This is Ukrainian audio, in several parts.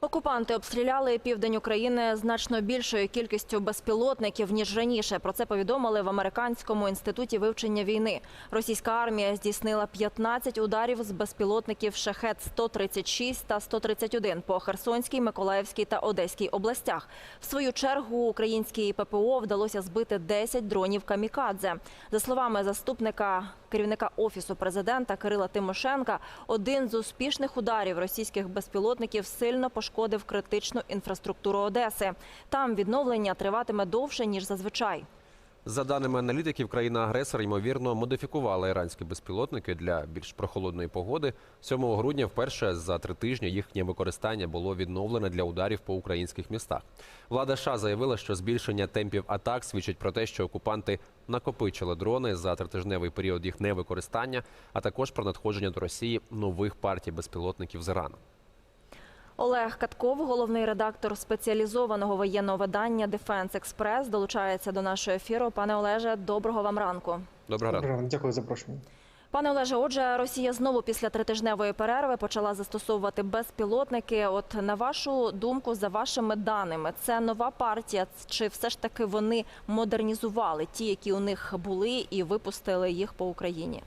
Окупанти обстріляли південь України значно більшою кількістю безпілотників ніж раніше. Про це повідомили в американському інституті вивчення війни. Російська армія здійснила 15 ударів з безпілотників шахет 136 та 131 по Херсонській, Миколаївській та Одеській областях. В свою чергу українській ППО вдалося збити 10 дронів камікадзе. За словами заступника керівника офісу президента Кирила Тимошенка, один з успішних ударів російських безпілотників сильно пошкодив критичну інфраструктуру Одеси. Там відновлення триватиме довше ніж зазвичай. За даними аналітиків, країна-агресор ймовірно модифікувала іранські безпілотники для більш прохолодної погоди. 7 грудня вперше за три тижні їхнє використання було відновлене для ударів по українських містах. Влада США заявила, що збільшення темпів атак свідчить про те, що окупанти накопичили дрони за тритижневий період їх невикористання, а також про надходження до Росії нових партій безпілотників з Ірану. Олег Катков, головний редактор спеціалізованого воєнного видання Дефенс Експрес, долучається до нашого ефіру. Пане Олеже, доброго вам ранку. Доброго ранку. Дякую за запрошення. Пане Олеже, отже, Росія знову після тритижневої перерви почала застосовувати безпілотники. От на вашу думку, за вашими даними, це нова партія, чи все ж таки вони модернізували ті, які у них були, і випустили їх по Україні?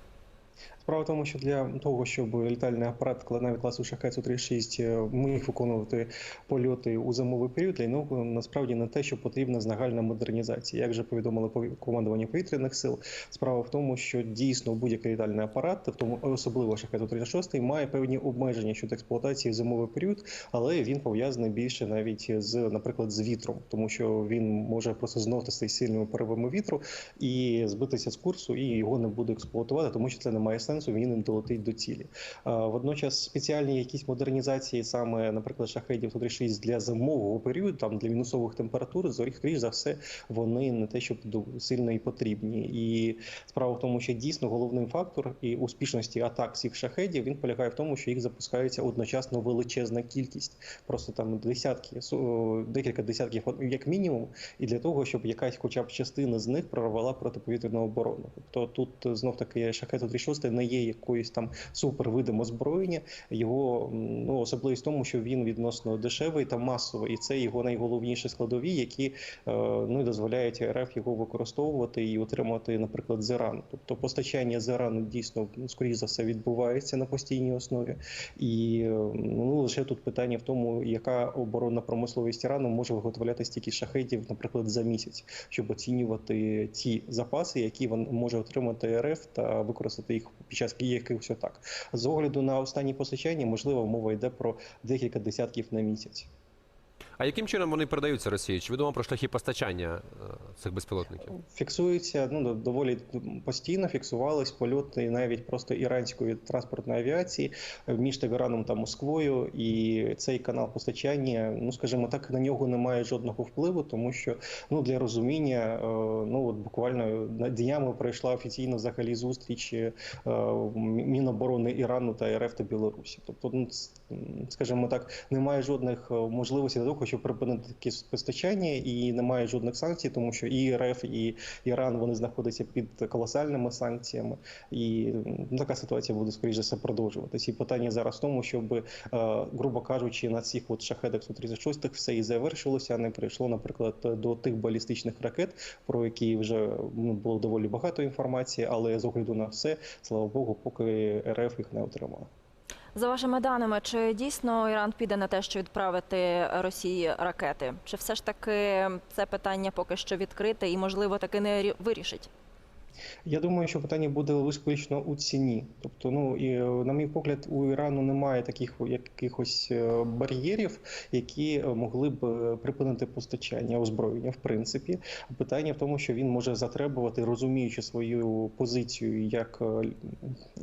Справа в тому, що для того, щоб літальний апарат навіть класу шахет 36 міг виконувати польоти у зимовий період, для нього насправді не те, що потрібна загальна модернізація. Як вже повідомили пові- командування повітряних сил, справа в тому, що дійсно будь-який літальний апарат, в тому особливо шахет 36, має певні обмеження щодо експлуатації в зимовий період, але він пов'язаний більше навіть з, наприклад, з вітром, тому що він може просто знотися сильними поривами вітру і збитися з курсу, і його не буде експлуатувати, тому що це не має сенсу, він не долетить до цілі. Водночас спеціальні якісь модернізації, саме, наприклад, шахедів 136 для зимового періоду, там для мінусових температур, зорі, скоріш за все, вони не те, щоб сильно і потрібні. І справа в тому, що дійсно головний фактор і успішності атак цих шахедів він полягає в тому, що їх запускається одночасно величезна кількість, просто там десятки, декілька десятків, як мінімум, і для того, щоб якась, хоча б частина з них прорвала протиповітряну оборону. Тобто тут знов таки шахет 36 не є якоюсь там супервидом озброєння. Його ну особливість в тому, що він відносно дешевий та масовий, і це його найголовніші складові, які е, ну дозволяють РФ його використовувати і отримати, наприклад, з Ірану. Тобто постачання з Ірану дійсно ну, скоріш за все відбувається на постійній основі. І е, ну лише тут питання в тому, яка оборонна промисловість Ірану може виготовляти стільки шахедів, наприклад, за місяць, щоб оцінювати ті запаси, які він може отримати РФ та використати їх під час якихось атак. З огляду на останні постачання, можливо, мова йде про декілька десятків на місяць. А яким чином вони передаються Росії? Чи відомо про шляхи постачання е, цих безпілотників? Фіксується ну доволі постійно. Фіксувались польоти навіть просто іранської транспортної авіації між Тегераном та Москвою. І цей канал постачання, ну скажімо так, на нього немає жодного впливу, тому що ну для розуміння, е, ну от буквально днями пройшла офіційно взагалі зустріч е, Міноборони Ірану та РФ та Білорусі. Тобто, ну скажімо так, немає жодних е, можливостей для того, щоб припинити такі постачання, і немає жодних санкцій, тому що і РФ, і Іран вони знаходяться під колосальними санкціями, і така ситуація буде скоріше за все продовжуватися. І питання зараз в тому, щоб, е, грубо кажучи, на цих от шахедах 136 все і завершилося, а не прийшло, наприклад, до тих балістичних ракет, про які вже було доволі багато інформації, але з огляду на все, слава Богу, поки РФ їх не отримала. За вашими даними, чи дійсно Іран піде на те, що відправити Росії ракети? Чи все ж таки це питання поки що відкрите і можливо таки не вирішить? Я думаю, що питання буде виключно у ціні. Тобто, ну і е, на мій погляд, у Ірану немає таких якихось е, бар'єрів, які е, могли б припинити постачання озброєння. В принципі, питання в тому, що він може затребувати, розуміючи свою позицію як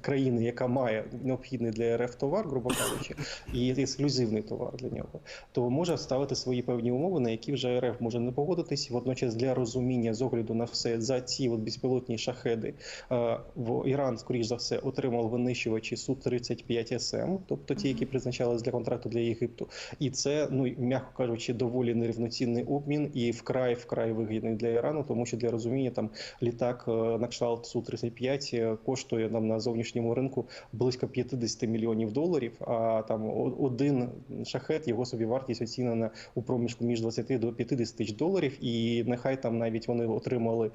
країни, яка має необхідний для РФ товар, грубо кажучи, і ексклюзивний товар для нього, то може ставити свої певні умови, на які вже РФ може не погодитись. Водночас для розуміння з огляду на все за ці от безпілотні шахеди. Е, В Іран, скоріш за все, отримав винищувачі су 35 СМ, тобто ті, які призначались для контракту для Єгипту. І це, ну м'яко кажучи, доволі нерівноцінний обмін і вкрай вкрай вигідний для Ірану, тому що для розуміння там літак е, на кшталт су 35 коштує нам на зовнішньому ринку близько 50 мільйонів доларів. А там один шахет його собі вартість оцінена у проміжку між 20 до 50 тисяч доларів. І нехай там навіть вони отримали, е,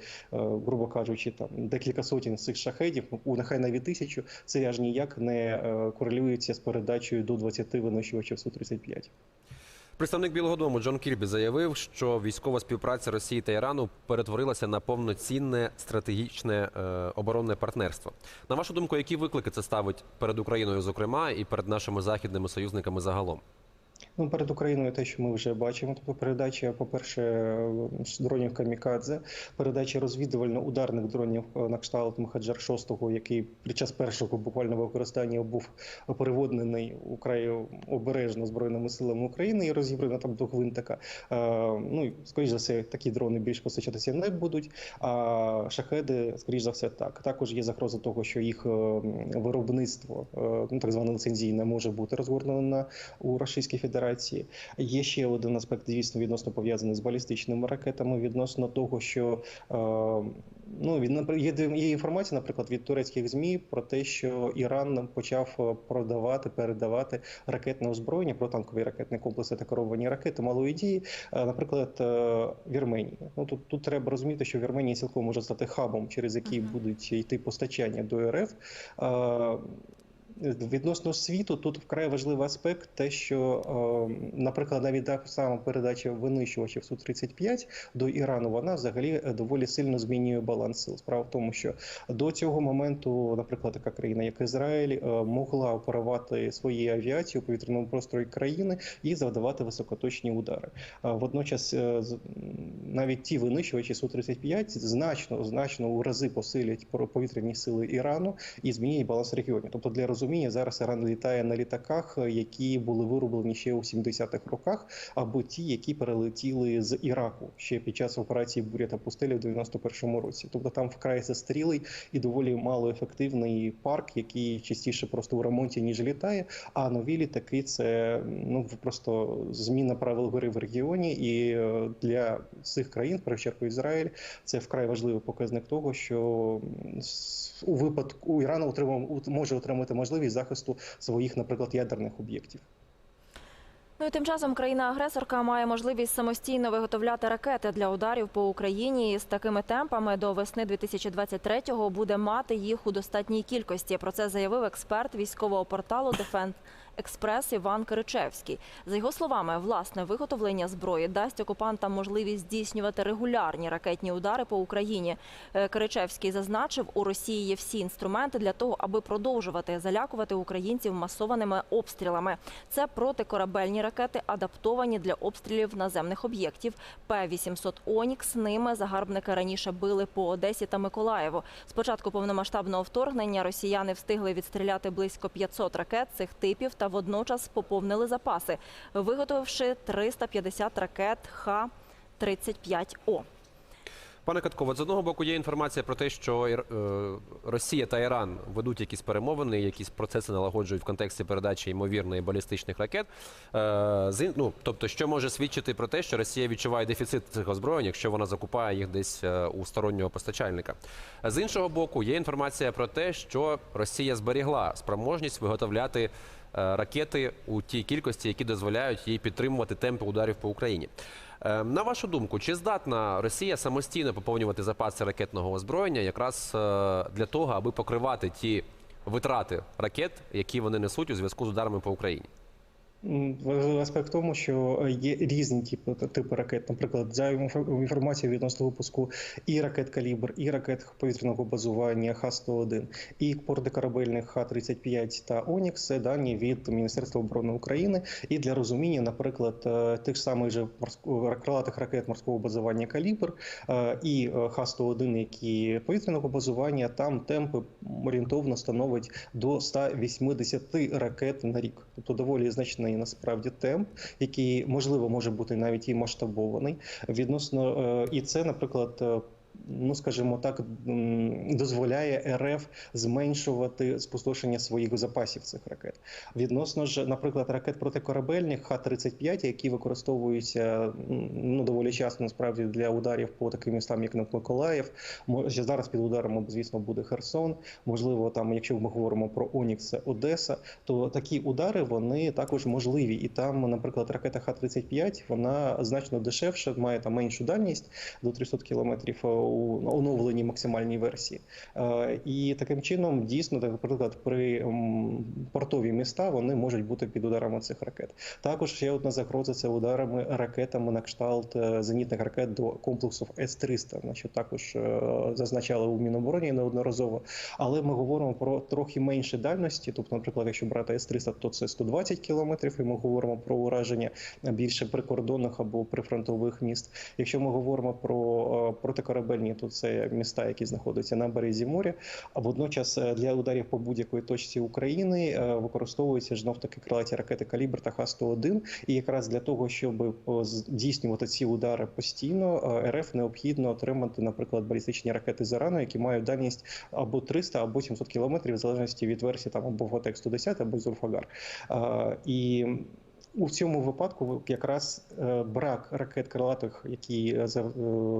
грубо кажучи, там декілька сотень цих шахетів, у нехай навіть тисячу. Це аж ніяк не е, корелюється з передачею до 20 винищувачів су 35 Представник Білого Дому Джон Кірбі заявив, що військова співпраця Росії та Ірану перетворилася на повноцінне стратегічне е, оборонне партнерство. На вашу думку, які виклики це ставить перед Україною, зокрема, і перед нашими західними союзниками загалом? Ну, перед Україною те, що ми вже бачимо, тобто передача, по-перше, дронів Камікадзе, передача розвідувально-ударних дронів на кшталт Махаджар 6 який під час першого буквально використання був переводнений украй обережно збройними силами України і розібрано там до гвинтика. Ну скоріш за все, такі дрони більш постачатися не будуть. А шахеди, скоріш за все, так. Також є загроза того, що їх е, виробництво, е, ну так зване ліцензійне, може бути розгорнено на у Російській Федерації. Є ще один аспект, звісно, відносно пов'язаний з балістичними ракетами, відносно того, що е, ну від є, інформація, наприклад, від турецьких змі про те, що Іран почав е, продавати, передавати ракетне озброєння, протанкові ракетні комплекси та керовані ракети малої дії, е, наприклад, Вірменії. Ну тут тут треба розуміти, що Вірменія цілком може стати хабом, через який будуть йти постачання до РФ. Відносно світу, тут вкрай важливий аспект, те, що, е, наприклад, навіть та сама передача винищувачів су 35 до Ірану, вона взагалі е, доволі сильно змінює баланс сил. Справа в тому, що до цього моменту, наприклад, така країна, як Ізраїль, е, могла оперувати своєю авіацією у повітряному просторі країни і завдавати високоточні удари. Водночас, навіть ті винищувачі су 35 значно значно у рази посилять повітряні сили Ірану і змінюють баланс регіоні. Тобто для розуміння зараз Іран літає на літаках, е, які були вироблені ще у 70-х роках, або ті, які перелетіли з Іраку ще під час операції Буря та пустеля в 91-му році. Тобто там вкрай застарілий і доволі малоефективний парк, який частіше просто у ремонті ніж літає. А нові літаки це ну просто зміна правил гри в регіоні, і е, для цих країн, в першу чергу Ізраїль, це вкрай важливий показник того, що у випадку у Ірану отримав може отримати можливість захисту своїх, наприклад, ядерних об'єктів. Ну і тим часом країна-агресорка має можливість самостійно виготовляти ракети для ударів по Україні. І з такими темпами до весни 2023-го буде мати їх у достатній кількості. Про це заявив експерт військового порталу Дефенд Експрес Іван Киричевський. За його словами, власне виготовлення зброї дасть окупантам можливість здійснювати регулярні ракетні удари по Україні. Е, Киричевський зазначив, у Росії є всі інструменти для того, аби продовжувати залякувати українців масованими обстрілами. Це протикорабельні ракети, адаптовані для обстрілів наземних об'єктів. П-800 «Онікс» ними загарбники раніше били по Одесі та Миколаєву. З початку повномасштабного вторгнення росіяни встигли відстріляти близько 500 ракет цих типів та водночас поповнили запаси, виготовивши 350 ракет Х-35О. Пане Катко, з одного боку є інформація про те, що е, Росія та Іран ведуть якісь перемовини, якісь процеси налагоджують в контексті передачі ймовірної балістичних ракет. Е, ну, тобто, що може свідчити про те, що Росія відчуває дефіцит цих озброєнь, якщо вона закупає їх десь е, у стороннього постачальника. З іншого боку, є інформація про те, що Росія зберігла спроможність виготовляти. Е, Ракети у тій кількості, які дозволяють їй підтримувати темпи ударів по Україні. Е, На вашу думку, чи здатна Росія самостійно поповнювати запаси ракетного озброєння якраз е, для того, аби покривати ті витрати ракет, які вони несуть у зв'язку з ударами по Україні? Важливий аспект в тому, що є різні типи, типи ракет. Наприклад, за інфо- інформацією відносно випуску і ракет калібр, і ракет повітряного базування Х-101, і протикорабельних Х-35 та Онікс це дані від Міністерства оборони України. І для розуміння, наприклад, е, тих самих же крилатих ракет морського базування калібр е, і е, Х-101, які повітряного базування, там темпи орієнтовно становить до 180 ракет на рік, тобто доволі значний насправді темп, який можливо може бути навіть і масштабований відносно, е, і це, наприклад. Ну скажімо так, дозволяє РФ зменшувати спустошення своїх запасів цих ракет. Відносно ж, наприклад, ракет протикорабельних Х-35, які використовуються ну доволі часто насправді для ударів по таким містам, як Миколаїв. Може зараз під ударом, звісно, буде Херсон. Можливо, там, якщо ми говоримо про Онікс, Одеса, то такі удари вони також можливі. І там, наприклад, ракета Х-35, вона значно дешевша, має там меншу дальність до 300 кілометрів у оновленій максимальній версії. Е, І таким чином, дійсно, так, наприклад, при портові міста вони можуть бути під ударами цих ракет. Також ще одна загроза це ударами ракетами на кшталт е, зенітних ракет до комплексу С-300, на що також е, зазначали у Мінобороні неодноразово. Але ми говоримо про трохи менші дальності. Тобто, наприклад, якщо брати С-300, то це 120 кілометрів, і ми говоримо про ураження більше прикордонних або прифронтових міст. Якщо ми говоримо про е, протикорабельні, то це міста, які знаходяться на березі моря. А водночас е, для ударів по будь-якої точці України е, використовуються знов таки крилаті ракети Калібр та Х-101. І якраз для того, щоб е, здійснювати ці удари постійно, РФ необхідно отримати, наприклад, балістичні ракети Зарану, які мають дальність або 300, або 700 кілометрів, в залежності від версії там або Готек 110 або Зульфагар. І у цьому випадку якраз е, брак ракет крилатих, які е, е,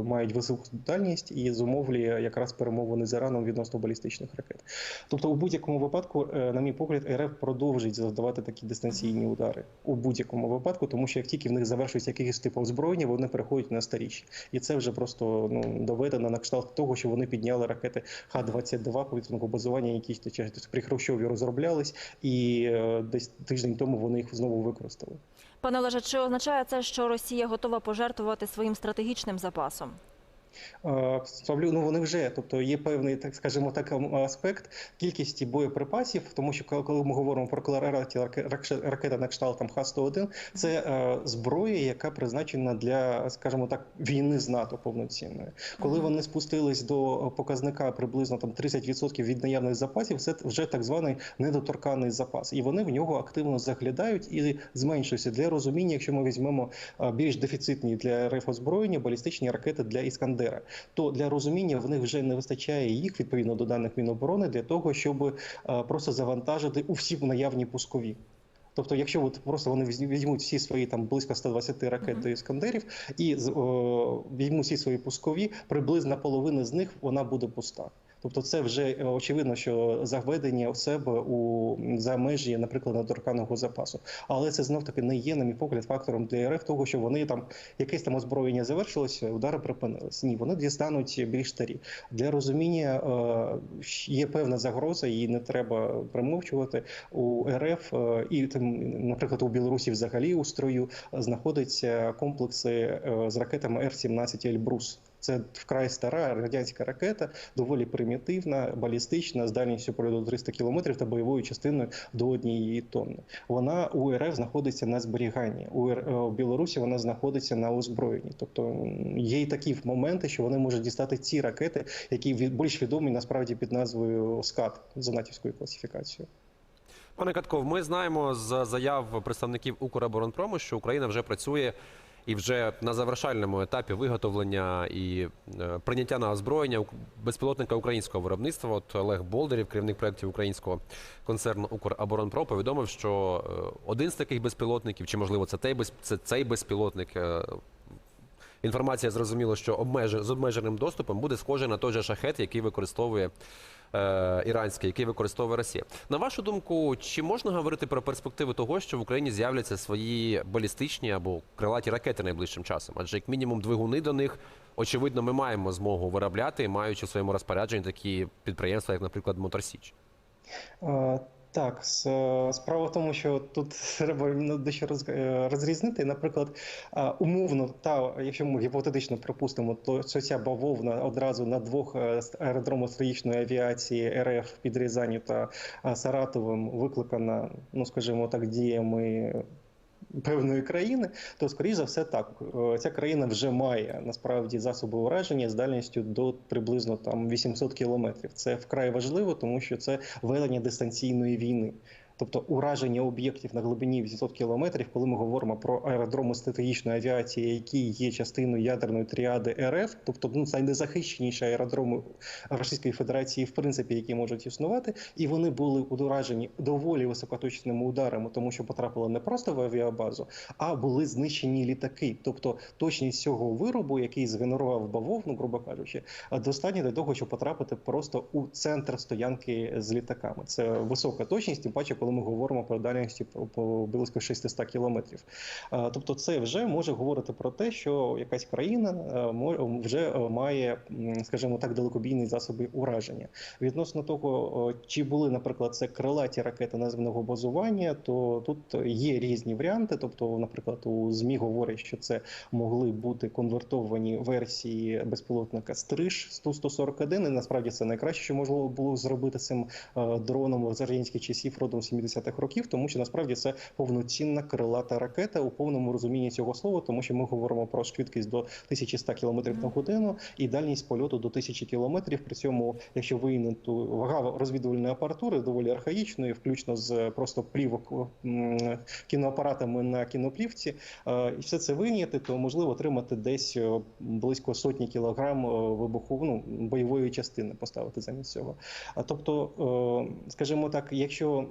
мають високу дальність, і зумовлює якраз перемовини з Іраном відносно балістичних ракет. Тобто, у будь-якому випадку, на мій погляд, РФ продовжить завдавати такі дистанційні удари у будь-якому випадку, тому що як тільки в них завершується якийсь тип озброєння, вони переходять на старіші, і це вже просто ну доведено на кшталт того, що вони підняли ракети Х-22 повітряного базування, які при Хрущові розроблялись, і десь тиждень тому вони їх знову використали. Пане Олеже, чи означає це, що Росія готова пожертвувати своїм стратегічним запасом? Е, Ставлю, ну вони вже, тобто є певний, так скажімо, так аспект кількості боєприпасів, тому що коли- ми говоримо про клараті ракета на кшталт там Х-101, це е, зброя, яка призначена для, скажімо так, війни з НАТО повноцінної. Коли вони спустились до показника приблизно там 30% від наявних запасів, це вже так званий недоторканий запас, і вони в нього активно заглядають і зменшуються. Для розуміння, якщо ми візьмемо більш дефіцитні для РФ озброєння балістичні ракети для Іскандера, то для розуміння в них вже не вистачає їх відповідно до даних Міноборони для того, щоб просто завантажити у всі наявні пускові. Тобто, якщо от просто вони візьмуть- всі свої там близько 120 ракет Мгм. до іскандерів і о, візьмуть всі свої пускові, приблизно половина з них вона буде пуста. Тобто, це вже е, очевидно, що заведення у себе у за межі, наприклад, недоторканого запасу. Але це знов таки не є, на мій погляд, фактором для РФ того, що вони там якесь там озброєння завершилося, удари припинились. Ні, вони дістануть більш старі. Для розуміння е, є певна загроза, її не треба примовчувати. У РФ е, і там, наприклад, у Білорусі взагалі у строю знаходяться комплекси з ракетами Р-17 Ельбрус. Це вкрай стара радянська ракета, доволі примітивна, балістична, з дальністю польоту до 300 кілометрів та бойовою частиною до однієї тонни. Вона у РФ знаходиться на зберіганні. У, е, Білорусі вона знаходиться на озброєнні. Тобто є й такі моменти, що вони можуть дістати ці ракети, які більш відомі насправді під назвою СКАД за натівською класифікацією. Пане Катков, ми знаємо з заяв представників Укроборонпрому, що Україна вже працює і вже на завершальному етапі виготовлення і е, прийняття на озброєння безпілотника українського виробництва. От Олег Болдерів, керівник проєктів українського концерну Укроборонпром, повідомив, що е, один з таких безпілотників, чи можливо це цей безпілотник. е, Інформація зрозуміло, що з обмеженим доступом буде схожий на той же шахет, який використовує е, іранський, який використовує Росія. На вашу думку, чи можна говорити про перспективи того, що в Україні з'являться свої балістичні або крилаті ракети найближчим часом? Адже як мінімум двигуни до них, очевидно, ми маємо змогу виробляти, маючи в своєму розпорядженні такі підприємства, як, наприклад, Моторсіч. Так, е, справа в тому, що тут треба дещо роз- розрізнити. Наприклад, е, умовно, та якщо ми гіпотетично припустимо, то ця бавовна одразу на двох з аеродромах стратегічної авіації РФ під Рязанью та Саратовим викликана, ну скажімо так, діями. Певної країни, то скоріш за все так. Е, Ця країна вже має насправді засоби ураження з дальністю до приблизно там 800 кілометрів. Це вкрай важливо, тому що це ведення дистанційної війни. Тобто ураження об'єктів на глибині 800 кілометрів, коли ми говоримо про аеродроми стратегічної авіації, які є частиною ядерної тріади РФ, тобто ну, це найнезахищеніші аеродроми Російської Федерації, в принципі, які можуть існувати, і вони були уражені доволі високоточними ударами, тому що потрапили не просто в авіабазу, а були знищені літаки. Тобто точність цього виробу, який згенерував бавовну, грубо кажучи, достатньо для того, щоб потрапити просто у центр стоянки з літаками. Це висока точність, тим паче, коли ми говоримо про дальності по, близько 600 кілометрів. Е, Тобто, це вже може говорити про те, що якась країна е, вже е, має, скажімо так, далекобійні засоби ураження. Відносно того, чи були, наприклад, це крилаті ракети наземного базування, то тут є різні варіанти. Тобто, наприклад, у змі говорять, що це могли бути конвертовані версії безпілотника Стриж 141 І насправді це найкраще, що можна було зробити цим дроном з радянських часів родом 70-х років, тому що насправді це повноцінна крилата ракета у повному розумінні цього слова, тому що ми говоримо про швидкість до 1100 км на годину і дальність польоту до 1000 км. При цьому, якщо вийняту вага розвідувальної апаратури доволі архаїчної, включно з просто плівок кіноапаратами на кіноплівці, е, і все це вийняти, то можливо отримати десь е, близько сотні кілограм е, вибуху, ну, бойової частини поставити замість цього. А тобто, скажімо так, якщо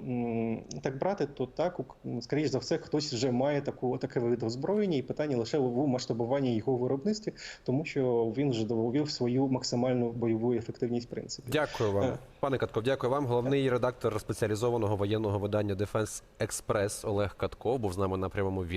так брати, то так, скоріш за все, хтось вже має таку таке вид озброєння, і питання лише в масштабуванні його виробництві, тому що він вже довів свою максимальну бойову ефективність в принципі. Дякую вам, Е. пане Катков. Дякую вам. Головний редактор спеціалізованого воєнного видання Defense Express Олег Катков був з нами на прямому відео.